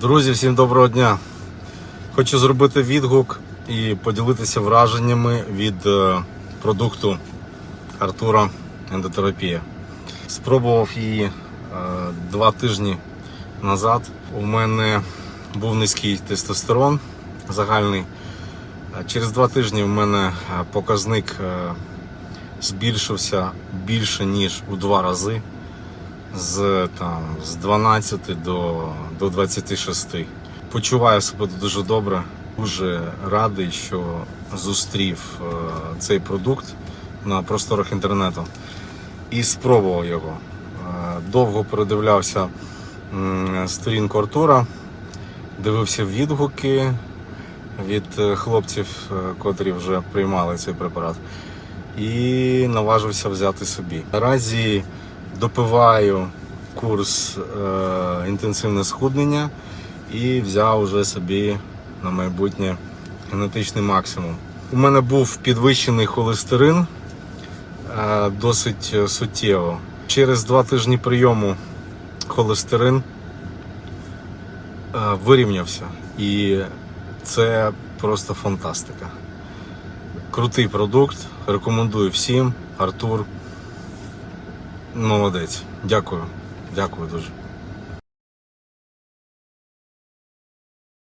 Друзі, всім доброго дня. Хочу зробити відгук і поділитися враженнями від е, продукту Артура ендотерапія. Спробував її е, два тижні назад. У мене був низький тестостерон загальний. Через два тижні в мене е, показник збільшився більше ніж у два рази з, там, з 12 до, до 26. Почуваю себе дуже добре. Дуже радий, що зустрів е, цей продукт на просторах інтернету і спробував його. Е, довго передивлявся сторінку Артура, дивився відгуки від е, хлопців, котрі вже приймали цей препарат, і наважився взяти собі. Наразі допиваю курс е, інтенсивне схуднення і взяв уже собі на майбутнє генетичний максимум. У мене був підвищений холестерин е, досить суттєво. Через два тижні прийому холестерин е, вирівнявся. І це просто фантастика. Крутий продукт. Рекомендую всім. Артур. Молодець. Дякую. Дякую дуже.